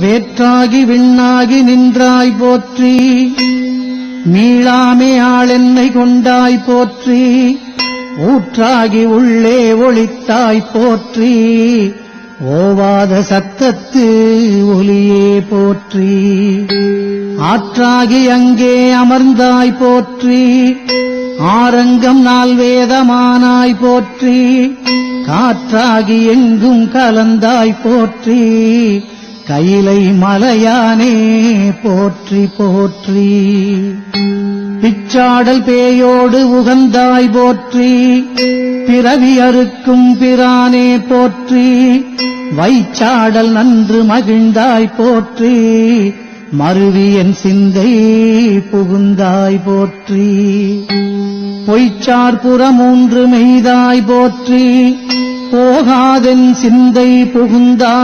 வேற்றாகி விண்ணாகி நின்றாய் போற்றி. மீளாமே ஆளென்னை கொண்டாய் போற்றி. ஊற்றாகி உள்ளே ஒளித்தாய் போற்றி. ஓவாத சத்தத்து ஒலியே போற்றி. ஆற்றாகி அங்கே அமர்ந்தாய் போற்றி. ஆரங்கம் நாள் வேதமானாய் போற்றி. காற்றாகி எங்கும் கலந்தாய் போற்றி. கையிலை மலையானே போற்றி போற்றி. பிச்சாடல் பேயோடு உகந்தாய் போற்றி. பிறவி அறுக்கும் பிரானே போற்றி. வைச்சாடல் நன்று மகிழ்ந்தாய் போற்றி. மருவியன் சிந்தை புகுந்தாய் போற்றி. பொய்ச்சார் புறமூன்று மெய்தாய் போற்றி. போகாதென் சிந்தை புகுந்தாய்